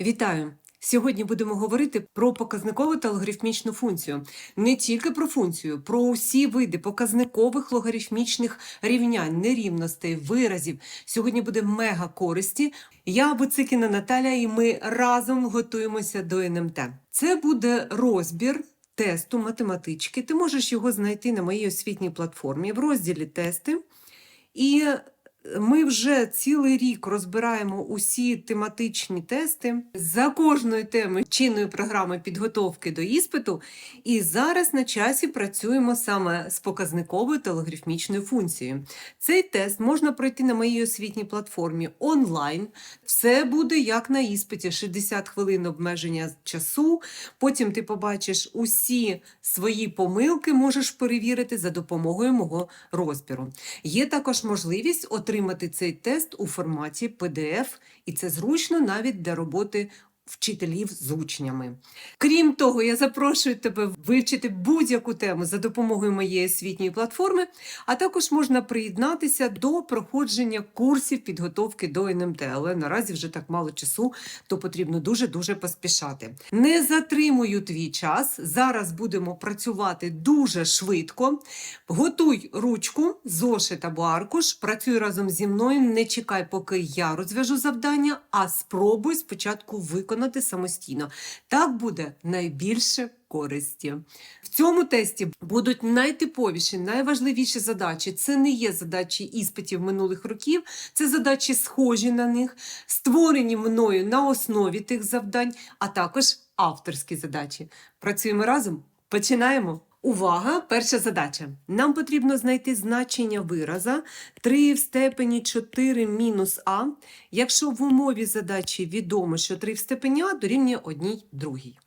Вітаю! Сьогодні будемо говорити про показникову та логарифмічну функцію. Не тільки про функцію, про усі види показникових логарифмічних рівнянь, нерівностей, виразів. Сьогодні буде мега користі. Я Буцикіна Наталя, і ми разом готуємося до НМТ. Це буде розбір тесту математички. Ти можеш його знайти на моїй освітній платформі в розділі тести. І ми вже цілий рік розбираємо усі тематичні тести за кожною темою чинної програми підготовки до іспиту. І зараз на часі працюємо саме з показниковою та логарифмічною функцією. Цей тест можна пройти на моїй освітній платформі онлайн. Все буде як на іспиті: 60 хвилин обмеження часу. Потім ти побачиш усі свої помилки, можеш перевірити за допомогою мого розбіру. Є також можливість отримати цей тест у форматі PDF, і це зручно навіть для роботи вчителів з учнями. Крім того, я запрошую тебе вивчити будь-яку тему за допомогою моєї освітньої платформи, а також можна приєднатися до проходження курсів підготовки до НМТ. Але наразі вже так мало часу, то потрібно дуже-дуже поспішати. Не затримую твій час. Зараз будемо працювати дуже швидко. Готуй ручку, зошит або аркуш, працюй разом зі мною. Не чекай, поки я розв'яжу завдання, а спробуй спочатку виконати самостійно. Так буде найбільше користі. В цьому тесті будуть найтиповіші, найважливіші задачі. Це не є задачі іспитів минулих років, це задачі схожі на них, створені мною на основі тих завдань, а також авторські задачі. Працюємо разом. Починаємо. Увага! Перша задача. Нам потрібно знайти значення вираза 3 в степені 4 мінус а, якщо в умові задачі відомо, що 3 в степені а дорівнює 1 другій.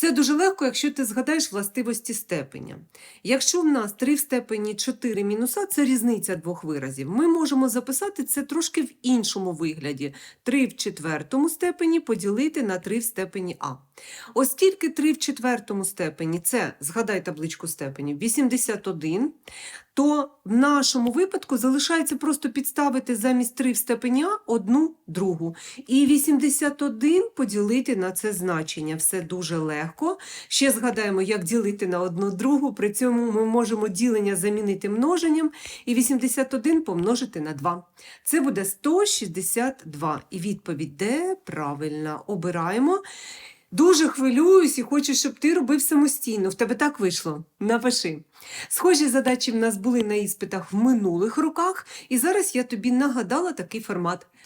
Все дуже легко, якщо ти згадаєш властивості степеня. Якщо в нас 3 в степені 4 мінуса – це різниця двох виразів, ми можемо записати це трошки в іншому вигляді. 3 в четвертому степені поділити на 3 в степені а. Оскільки 3 в четвертому степені – це, згадай табличку степенів, 81, то в нашому випадку залишається просто підставити замість 3 в степені одну другу. І 81 поділити на це значення. Все дуже легко. Ще згадаємо, як ділити на одну другу. При цьому ми можемо ділення замінити множенням і 81 помножити на 2. Це буде 162. І відповідь де правильна. Обираємо. Дуже хвилююсь і хочу, щоб ти робив самостійно. В тебе так вийшло. Напиши. Схожі задачі в нас були на іспитах в минулих роках, і зараз я тобі нагадала такий формат.